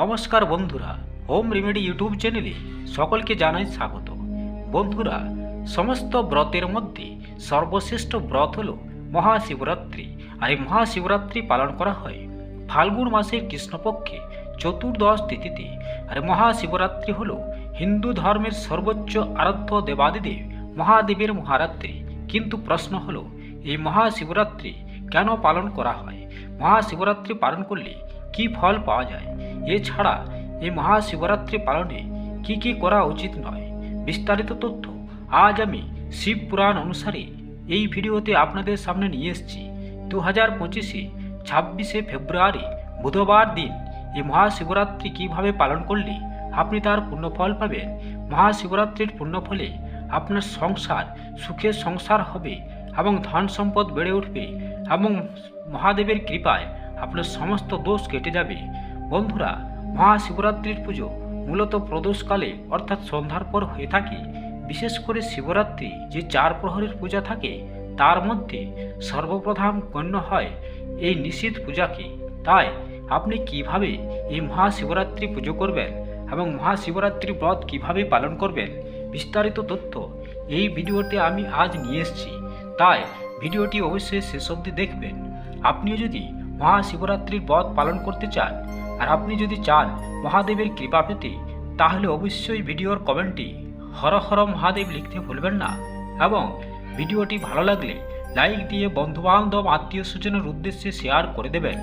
নমস্কার বন্ধুরা, home remedy YouTube চ্যানেলে সকলকে জানাই স্বাগত। বন্ধুরা, সমস্ত ব্রতের মধ্যে সর্বশ্রেষ্ঠ ব্রত হল মহাশিবরাত্রি। আর এই মহাশিবরাত্রি পালন করা হয় ফাল্গুন মাসের কৃষ্ণপক্ষে চতুর্দশ তিথিতে। আর মহাশিবরাত্রি হল হিন্দু ধর্মের সর্বোচ্চ আরাধ্য দেবাদিদেব মহাদেবের মহারাত্রি। কিন্তু প্রশ্ন হল, এই মহাশিবরাত্রি কেন পালন করা হয়? মহাশিবরাত্রি পালন করলে কি ফল পাওয়া যায়? এছাড়া এই মহাশিবরাত্রি পালনে কি কি করা উচিত নয় বিস্তারিত তথ্য আজ আমি শিব পুরাণ অনুসারে এই ভিডিওতে আপনাদের সামনে নিয়ে এসেছি। দু হাজার পঁচিশে ছাব্বিশে ফেব্রুয়ারি বুধবার দিন এই মহাশিবরাত্রি কীভাবে পালন করলে আপনি তার পুণ্যফল পাবেন? মহাশিবরাত্রির পুণ্যফলে আপনার সংসার সুখের সংসার হবে এবং ধন সম্পদ বেড়ে উঠবে এবং মহাদেবের কৃপায় আপনার সমস্ত দোষ কেটে যাবে। বন্ধুরা, মহাশিবরাত্রির পুজো মূলত প্রদোষকালে অর্থাৎ সন্ধ্যার পর হয়ে থাকে। বিশেষ করে শিবরাত্রি যে চার প্রহরের পূজা থাকে, তার মধ্যে সর্বপ্রধান গণ্য হয় এই নিশীথ পূজাকে। তাই আপনি কীভাবে এই মহাশিবরাত্রি পুজো করবেন এবং মহাশিবরাত্রি ব্রত কীভাবে পালন করবেন, বিস্তারিত তথ্য এই ভিডিওতে আমি আজ নিয়ে এসেছি। তাই ভিডিওটি অবশ্যই শেষ অবধি দেখবেন। আপনিও যদি মহাশিবরাত্রির ব্রত পালন করতে চান আর আপনি যদি চান মহাদেবের কৃপা পেতে, তাহলে অবশ্যই ভিডিওর কমেন্টে হর হর মহাদেব লিখতে ভুলবেন না এবং ভিডিওটি ভালো লাগলে লাইক দিয়ে বন্ধুবান্ধব, আত্মীয় স্বজনের উদ্দেশ্যে শেয়ার করে দেবেন।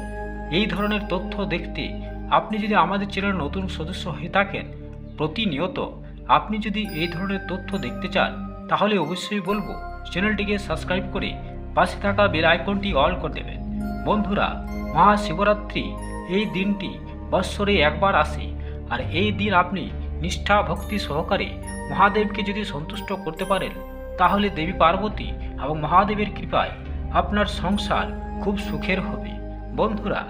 এই ধরনের তথ্য দেখতে আপনি যদি আমাদের চ্যানেল নতুন সদস্য হয়ে থাকেন, প্রতিনিয়ত আপনি যদি এই ধরনের তথ্য দেখতে চান, তাহলে অবশ্যই বলব, চ্যানেলটিকে সাবস্ক্রাইব করে পাশে থাকা বেল আইকনটি অল করে দেবেন। বন্ধুরা, মহাশিবরাত্রি, এই দিনটি বৎসরে একবার আসে, আর এই দিন আপনি নিষ্ঠা, ভক্তি সহকারে মহাদেবকে যদি সন্তুষ্ট করতে পারেন, তাহলে দেবী পার্বতী এবং মহাদেবের কৃপায় আপনার সংসার খুব সুখের হবে। বন্ধুরা,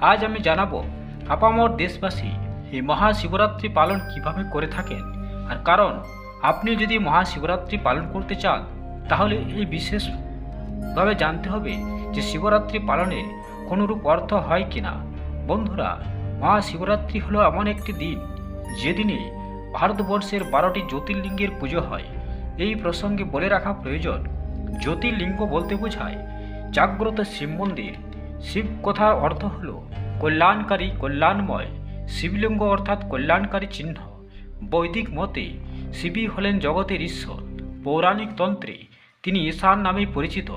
আজ আমি জানাব, আপামর দেশবাসী এই মহাশিবরাত্রি পালন কীভাবে করে থাকেন? আর কারণ আপনি যদি মহাশিবরাত্রি পালন করতে চান, তাহলে এই বিশেষভাবে জানতে হবে যে শিবরাত্রি পালনে কোনোরূপ অর্থ হয় কিনা? বন্ধুরা, মহাশিবরাত্রি হলো এমন একটি দিন যেদিনে ভারতবর্ষের বারোটি জ্যোতির্লিঙ্গের পুজো হয়। এই প্রসঙ্গে বলে রাখা প্রয়োজন, জ্যোতির্লিঙ্গ বলতে বোঝায় জাগ্রত শিব মন্দির। শিব কথার অর্থ হল কল্যাণকারী কল্যাণময়, শিবলিঙ্গ অর্থাৎ কল্যাণকারী চিহ্ন। বৈদিক মতে শিবই হলেন জগতের ঈশ্বর, পৌরাণিক তন্ত্রে তিনি ঈশান নামে পরিচিত।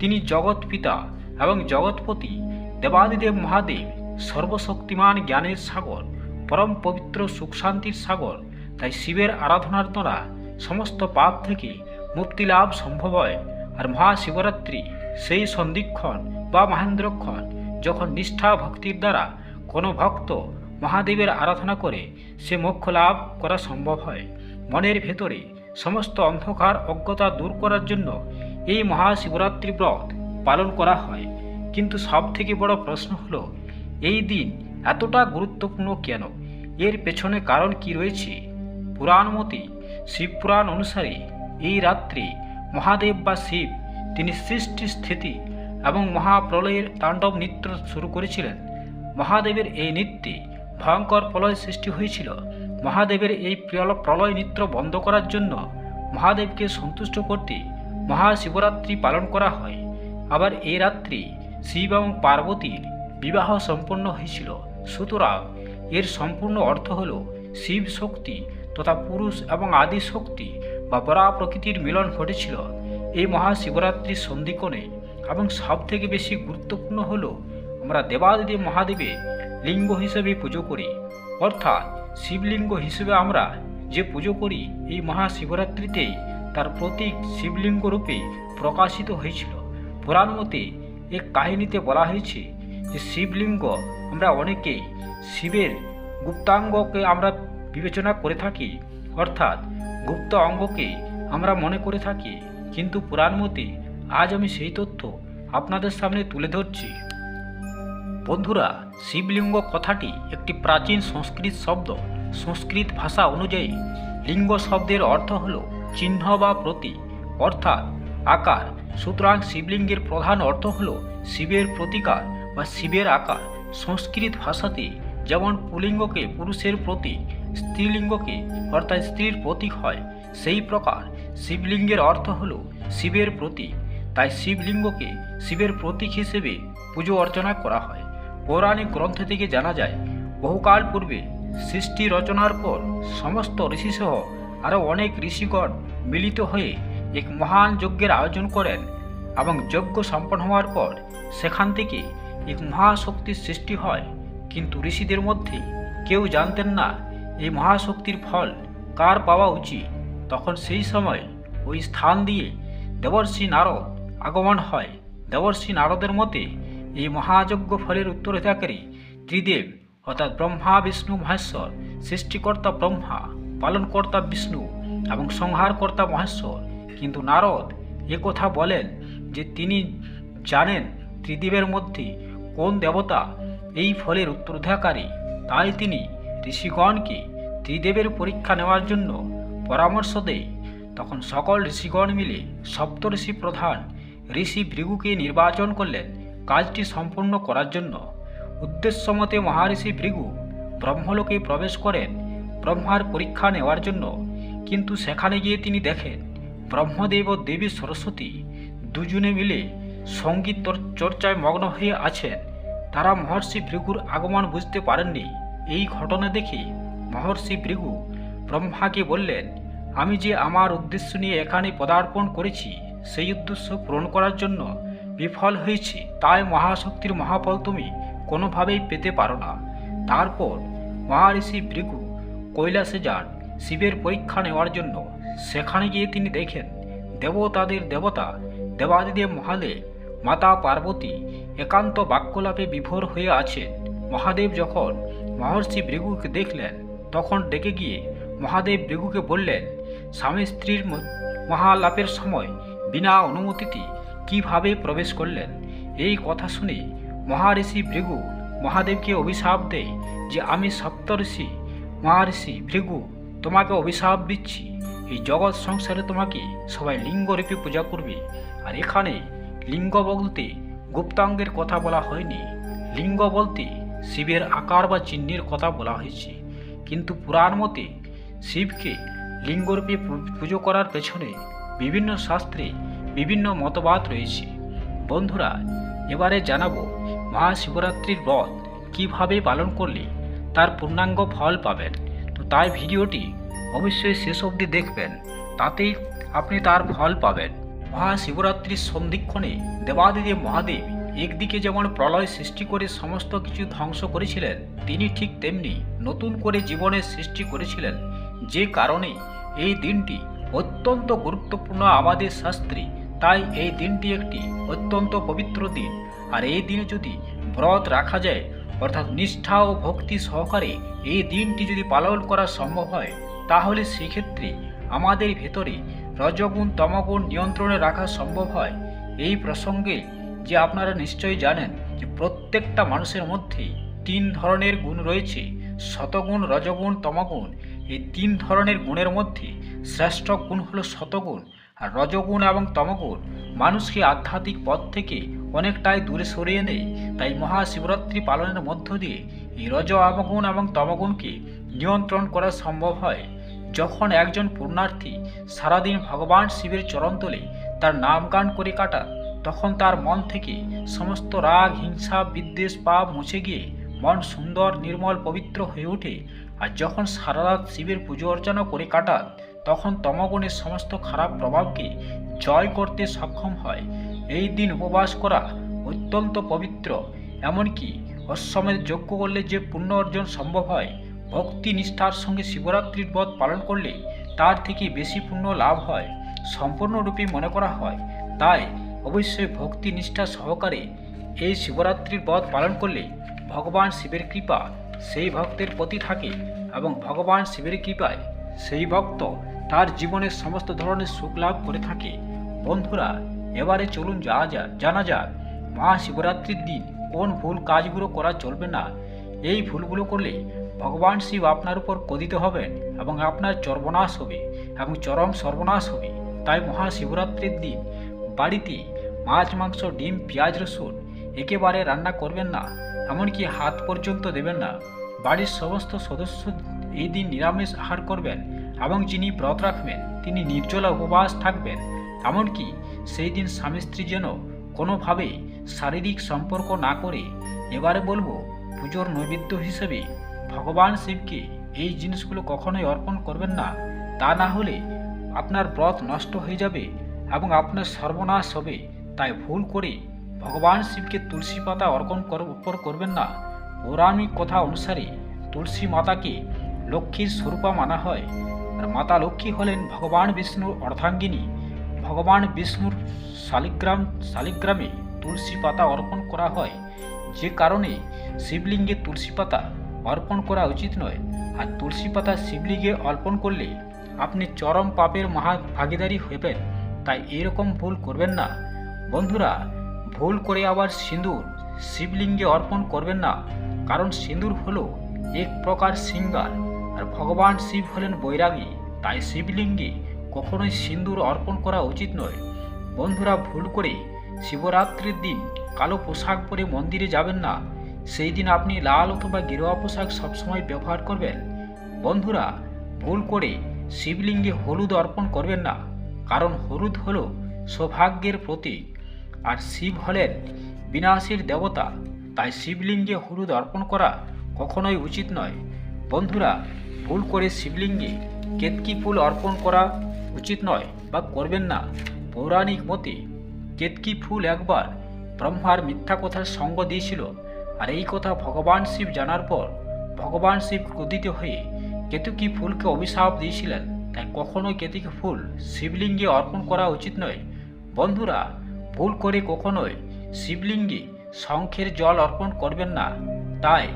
তিনি জগৎ পিতা এবং জগৎপতি, দেবাদিদেব মহাদেব, সর্বশক্তিমান জ্ঞানের সাগর, পরম পবিত্র সুখ শান্তির সাগর, তাই শিবের আরাধনার দ্বারা সমস্ত পাপ থেকে মুক্তি লাভ সম্ভব হয়। আর মহাশিবরাত্রি, সেই সন্ধিক্ষণ বা মহেন্দ্রক্ষণ যখন নিষ্ঠা ভক্তির দ্বারা কোনো ভক্ত মহাদেবের আরাধনা করে, সে মোক্ষ লাভ করা সম্ভব হয়। মনের ভেতরে সমস্ত অন্ধকার অজ্ঞতা দূর করার জন্য এই মহাশিবরাত্রি ব্রত পালন করা হয়। কিন্তু সব থেকে বড় প্রশ্ন হল, এই দিন এতটা গুরুত্বপূর্ণ কেন? এর পেছনে কারণ কি রয়েছে? পুরাণ মতে শিবপুরাণ অনুসারে এই রাত্রি মহাদেব বা শিব তিনি সৃষ্টি স্থিতি এবং মহাপ্রলয়ের তাণ্ডব নৃত্য শুরু করেছিলেন। মহাদেবের এই নৃত্যে ভয়ঙ্কর প্রলয় সৃষ্টি হয়েছিল। মহাদেবের এই প্রল- প্রলয় নৃত্য বন্ধ করার জন্য মহাদেবকে সন্তুষ্ট করতে মহাশিবরাত্রি পালন করা হয়। আবার এই রাত্রি শিব এবং পার্বতীর বিবাহ সম্পন্ন হয়েছিল। সুতরাং এর সম্পূর্ণ অর্থ হল শিব শক্তি তথা পুরুষ এবং আদি শক্তি বা পরা প্রকৃতির মিলন ঘটেছিল। এই মহাশিবরাত্রির সন্ধিকোণে এবং সব থেকে বেশি গুরুত্বপূর্ণ হল আমরা দেবাদিদেব মহাদেবের লিঙ্গ হিসেবে পুজো করি। অর্থাৎ শিবলিঙ্গ হিসেবে আমরা যে পুজো করি এই মহাশিবরাত্রিতেই তার প্রতীক শিবলিঙ্গ রূপে প্রকাশিত হয়েছিল। পুরাণ মতে এক কাহিনীতে বলা হয়েছে যে শিবলিঙ্গ আমরা অনেকেই শিবের গুপ্তাঙ্গকে আমরা বিবেচনা করে থাকি, অর্থাৎ গুপ্ত অঙ্গকে আমরা মনে করে থাকি। কিন্তু পুরাণ মতে আজ আমি সেই তথ্য আপনাদের সামনে তুলে ধরছি। বন্ধুরা, শিবলিঙ্গ কথাটি একটি প্রাচীন সংস্কৃত শব্দ। সংস্কৃত ভাষা অনুযায়ী লিঙ্গ শব্দের অর্থ হল চিহ্ন বা প্রতীক, অর্থাৎ আকার। সুতরাং শিবলিঙ্গের প্রধান অর্থ হল শিবের প্রতিকার বা শিবের আকার। সংস্কৃত ভাষাতে যেমন পুলিঙ্গকে পুরুষের প্রতীক, স্ত্রীলিঙ্গকে অর্থাৎ স্ত্রীর প্রতীক হয়, সেই প্রকার শিবলিঙ্গের অর্থ হল শিবের প্রতীক। তাই শিবলিঙ্গকে শিবের প্রতীক হিসেবে পুজো অর্চনা করা হয়। পৌরাণিক গ্রন্থ থেকে জানা যায়, বহুকাল পূর্বে সৃষ্টি রচনার পর সমস্ত ঋষিসহ আরও অনেক ঋষিগণ মিলিত হয়ে এক মহান যজ্ঞের আয়োজন করেন এবং যজ্ঞ সম্পন্ন হওয়ার পর সেখান থেকে এক মহাশক্তির সৃষ্টি হয়। কিন্তু ঋষিদের মধ্যে কেউ জানতেন না এই মহাশক্তির ফল কার পাওয়া উচিত। তখন সেই সময় ওই স্থান দিয়ে দেবর্ষি নারদ আগমন হয়। দেবর্ষি নারদের মতে এই মহাযজ্ঞ ফলের উত্তরাধিকারী ত্রিদেব অর্থাৎ ব্রহ্মা, বিষ্ণু, মহেশ্বর, সৃষ্টিকর্তা ব্রহ্মা পালনকর্তা বিষ্ণু এবং সংহারকর্তা মহেশ্বর। কিন্তু নারদ কথা বলেন যে তিনি জানেন ত্রিদেবের মধ্যে কোন দেবতা এই ফলের উত্তরাধিকারী। তাই তিনি ঋষিগণকে ত্রিদেবের পরীক্ষা নেওয়ার জন্য পরামর্শ দেয়। তখন সকল ঋষিগণ মিলে সপ্তঋষি প্রধান ঋষি ভৃগুকে নির্বাচন করলেন কাজটি সম্পূর্ণ করার জন্য। উদ্দেশ্য মতে মহারিষি ভৃগু ব্রহ্মলোকে প্রবেশ করেন ব্রহ্মার পরীক্ষা নেওয়ার জন্য। কিন্তু সেখানে গিয়ে তিনি দেখেন, ব্রহ্মদেব ও দেবী সরস্বতী দুজনে মিলে সংগীত চর্চায় মগ্ন হয়ে আছেন। তারা মহর্ষি ভৃগুর আগমন বুঝতে পারেননি। এই ঘটনা দেখে মহর্ষি ভৃগু ব্রহ্মাকে বললেন, আমি যে আমার উদ্দেশ্য নিয়ে এখানে পদার্পণ করেছি, সেই উদ্দেশ্য পূরণ করার জন্য বিফল হয়েছি। তাই মহাশক্তির মহাফল তুমি কোনোভাবেই পেতে পারো না। তারপর মহারিষি ভৃগু কৈলাসে যান। শিবের পরীক্ষা নেওয়ার জন্য সেখানে গিয়ে তিনি দেখেন, দেবতাদের দেবতা দেবাদিদেব মহাদেব মাতা পার্বতী একান্ত বাক্যলাপে বিভোর হয়ে আছেন। মহাদেব যখন মহর্ষি ভৃগুকে দেখলেন, তখন ডেকে গিয়ে মহাদেব ভৃগুকে বললেন, স্বামী স্ত্রীর মহালাপের সময় বিনা অনুমতিতে কীভাবে প্রবেশ করলেন? এই কথা শুনে মহারিষি ভৃগু মহাদেবকে অভিশাপ দেয় যে আমি সপ্তর্ষি মহারিষি ভৃগু তোমাকে অভিশাপ দিচ্ছি। এই জগৎ সংসারে তোমাকে সবাই লিঙ্গরূপে পূজা করবে। আর এখানে লিঙ্গ বলতে গুপ্তাঙ্গের কথা বলা হয়নি। লিঙ্গ বলতে শিবের আকার বা চিহ্নের কথা বলা হয়েছে। কিন্তু পুরাণ মতে শিবকে লিঙ্গরূপে পুজো করার পেছনে বিভিন্ন শাস্ত্রে বিভিন্ন মতবাদ রয়েছে। বন্ধুরা, এবারে জানাব মহাশিবরাত্রির ব্রত কীভাবে পালন করলে তার পূর্ণাঙ্গ ফল পাবেন। তো তাই ভিডিওটি অবশ্যই শেষ অবধি দেখবেন। তাতেই আপনি তার ফল পাবেন। মহাশিবরাত্রির সন্ধিক্ষণে দেবাদিদেব মহাদেব একদিকে যেমন প্রলয় সৃষ্টি করে সমস্ত কিছু ধ্বংস করেছিলেন, তিনি ঠিক তেমনি নতুন করে জীবনের সৃষ্টি করেছিলেন। যে কারণে এই দিনটি অত্যন্ত গুরুত্বপূর্ণ আমাদের শাস্ত্রী। তাই এই দিনটি একটি অত্যন্ত পবিত্র দিন। আর এই দিনে যদি ব্রত রাখা যায় অর্থাৎ নিষ্ঠা ও ভক্তি সহকারে এই দিনটি যদি পালন করা সম্ভব হয়, তাহলে সেক্ষেত্রে আমাদের ভেতরে রজগুণ, তমগুণ নিয়ন্ত্রণে রাখা সম্ভব হয়। এই প্রসঙ্গে যে আপনারা নিশ্চয়ই জানেন যে প্রত্যেকটা মানুষের মধ্যে তিন ধরনের গুণ রয়েছে, শতগুণ, রজগুণ, তমগুণ। এই তিন ধরনের গুণের মধ্যে শ্রেষ্ঠ গুণ হলো শতগুণ, আর রজগুণ এবং তমগুণ মানুষকে আধ্যাত্মিক পথ থেকে অনেকটাই দূরে সরিয়ে নেয়। তাই মহাশিবরাত্রি পালনের মধ্য দিয়ে এই রজ অবগুণ এবং তমগুণকে নিয়ন্ত্রণ করা সম্ভব হয়। যখন একজন পূর্ণার্থী সারাদিন ভগবান শিবের চরণতলে তার নাম গান করে কাটা তখন তার মন থেকে সমস্ত রাগ, হিংসা, বিদ্বেষ, পাপ মুছে গিয়ে মন সুন্দর, নির্মল, পবিত্র হয়ে ওঠে। আর যখন সারা রাত শিবের পুজো অর্চনা করে কাটান তখন তমগুণের সমস্ত খারাপ প্রভাবকে জয় করতে সক্ষম হয়। এই দিন উপবাস করা অত্যন্ত পবিত্র। এমনকি অশ্বমেধ যজ্ঞ করলে যে পুণ্য অর্জন সম্ভব হয়, ভক্তি নিষ্ঠার সঙ্গে শিবরাত্রির ব্রত পালন করলে তার থেকে বেশি পুণ্য লাভ হয়, সম্পূর্ণরূপে মনে করা হয়। তাই অবশ্যই ভক্তি নিষ্ঠা সহকারে এই শিবরাত্রির ব্রত পালন করলে ভগবান শিবের কৃপা, সেই ভক্তের প্রতি থাকে এবং ভগবান শিবের কৃপায় সেই ভক্ত তার জীবনের সমস্ত ধরনের সুখ লাভ করে থাকে। বন্ধুরা, এবারে চলুন যাওয়া যাক জানা যাক, মহাশিবরাত্রির দিন কোন ভুল কাজগুলো করা চলবে না। এই ভুলগুলো করলে ভগবান শিব আপনার উপর কদিত হবেন এবং আপনার চর্বনাশ হবে এবং চরম সর্বনাশ হবে। তাই মহাশিবরাত্রির দিন বাড়িতে মাছ, মাংস, ডিম, পেঁয়াজ, রসুন একেবারে রান্না করবেন না, এমনকি হাত পর্যন্ত দেবেন না। বাড়ির সমস্ত সদস্য এই দিন নিরামিষ আহার করবেন এবং যিনি ব্রত রাখবেন, তিনি নির্জলা উপবাস থাকবেন। এমনকি সেই দিন স্বামী স্ত্রী যেন কোনোভাবে শারীরিক সম্পর্ক না করে এবারে বলব পুজোর নৈবেদ্য হিসেবে ভগবান শিবকে এই জিনিসগুলো কখনোই অর্পণ করবেন না। তা না হলে আপনার ব্রত নষ্ট হয়ে যাবে এবং আপনার সর্বনাশ হবে। তাই ভুল করে ভগবান শিবকে তুলসী পাতা অর্পণ অর্পণ করবেন না। পৌরাণিক কথা অনুসারে তুলসী মাতাকে লক্ষ্মীর স্বরূপা মানা হয়। আর মাতা লক্ষ্মী হলেন ভগবান বিষ্ণুর অর্ধাঙ্গিনী। ভগবান বিষ্ণুর শালিগ্রাম শালিগ্রামে তুলসী পাতা অর্পণ করা হয়। যে কারণে শিবলিঙ্গে তুলসী পাতা অর্পণ করা উচিত নয়। আর তুলসী পাতা শিবলিঙ্গে অর্পণ করলে আপনি চরম পাপের মহা ভাগীদারি হবেন তাই এরকম ভুল করবেন না। বন্ধুরা, ভুল করে আবার সিঁদুর শিবলিঙ্গে অর্পণ করবেন না। কারণ সিঁদুর হলো এক প্রকার সিঙ্গার। আর ভগবান শিব হলেন বৈরাগী, তাই শিবলিঙ্গে কখনোই সিন্দুর অর্পণ করা উচিত নয়। বন্ধুরা, ভুল করে শিবরাত্রির দিন কালো পোশাক পরে মন্দিরে যাবেন না। সেই দিন আপনি লাল অথবা গেরুয়া পোশাক সবসময় ব্যবহার করবেন। বন্ধুরা, ভুল করে শিবলিঙ্গে হলুদ অর্পণ করবেন না, কারণ হলুদ হল সৌভাগ্যের প্রতীক। আর শিব হলেন বিনাশের দেবতা, তাই শিবলিঙ্গে হলুদ অর্পণ করা কখনোই উচিত নয়। বন্ধুরা, ভুল করে শিবলিঙ্গে কেতকি ফুল অর্পণ করা উচিত নয় বা করবেন না। পৌরাণিক মতে, কেতকি ফুল একবার ব্রহ্মার মিথ্যা কথার সঙ্গ দিয়েছিল। আর এই কথা ভগবান শিব জানার পর ভগবান শিব ক্রোধিত হয়ে কেতুকি ফুলকে অভিশাপ দিয়েছিলেন। তাই কখনোই কেতুকি ফুল শিবলিঙ্গে অর্পণ করা উচিত নয়। বন্ধুরা, ভুল করে কখনোই শিবলিঙ্গে শঙ্খের জল অর্পণ করবেন না। তাই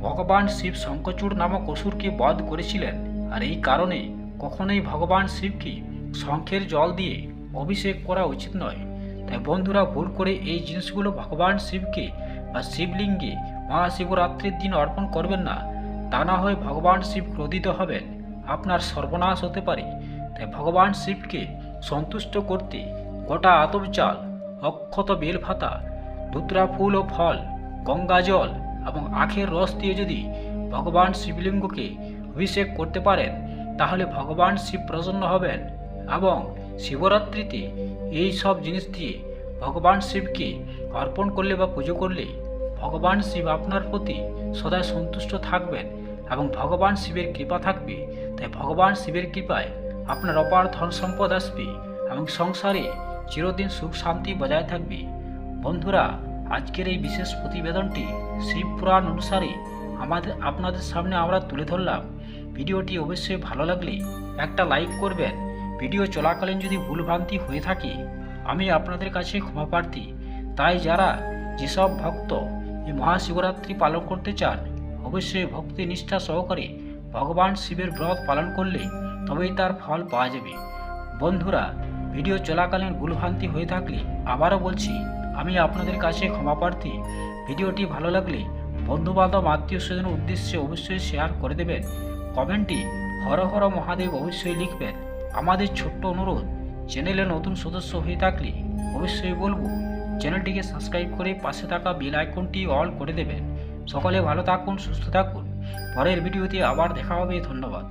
ভগবান শিব শঙ্খচূড় নামক অসুরকে বধ করেছিলেন। আর এই কারণে কখনোই ভগবান শিবকে শঙ্খের জল দিয়ে অভিষেক করা উচিত নয়। তাই বন্ধুরা, ভুল করে এই জিনিসগুলো ভগবান শিবকে বা শিবলিঙ্গে মহাশিবরাত্রির দিন অর্পণ করবেন না। তা না হয় ভগবান শিব ক্রোধিত হবেন। আপনার সর্বনাশ হতে পারে। তাই ভগবান শিবকে সন্তুষ্ট করতে গোটা আতপ চাল অক্ষত বেলফাতা ধুতরা ফুল ও ফল, গঙ্গা জল এবং আখের রস দিয়ে যদি ভগবান শিবলিঙ্গকে অভিষেক করতে পারেন, তাহলে ভগবান শিব প্রসন্ন হবেন এবং শিবরাত্রিতে এই সব জিনিস দিয়ে ভগবান শিবকে অর্পণ করলে বা পুজো করলে ভগবান শিব আপনার প্রতি সদায় সন্তুষ্ট থাকবেন এবং ভগবান শিবের কৃপা থাকবে। তাই ভগবান শিবের কৃপায় আপনার অপার ধন সম্পদ আসবে এবং সংসারে চিরদিন সুখ শান্তি বজায় থাকবে। বন্ধুরা আজকের এই বিশেষ প্রতিবেদনটি শিবপুরাণ অনুসারে আমাদের, আপনাদের সামনে আমরা তুলে ধরলাম। ভিডিওটি অবশ্যই ভালো লাগলে একটা লাইক করবেন। ভিডিও চলাকালীন যদি ভুলভ্রান্তি হয়ে থাকে, আমি আপনাদের কাছে ক্ষমা প্রার্থী। তাই যারা যেসব ভক্ত এই মহাশিবরাত্রি পালন করতে চান, অবশ্যই ভক্তি নিষ্ঠা সহকারে ভগবান শিবের ব্রত পালন করলে তবেই তার ফল পাওয়া যাবে। বন্ধুরা, ভিডিও চলাকালীন ভুলভ্রান্তি হয়ে থাকলে আবারও বলছি আমি আপনাদের কাছে ক্ষমা প্রার্থী। ভিডিওটি ভালো লাগলে বন্ধুবান্ধব আত্মীয় স্বজনের উদ্দেশ্যে অবশ্যই শেয়ার করে দেবেন। কমেন্টটি হর হর মহাদেব অবশ্যই লিখবেন। আমাদের ছোট্ট অনুরোধ, চ্যানেলে নতুন সদস্য হয়ে থাকলে অবশ্যই বলব, চ্যানেলটিকে সাবস্ক্রাইব করে পাশে থাকা বেল আইকনটি অল করে দেবেন। সকলে ভালো থাকুন, সুস্থ থাকুন। পরের ভিডিওতে আবার দেখা হবে। ধন্যবাদ।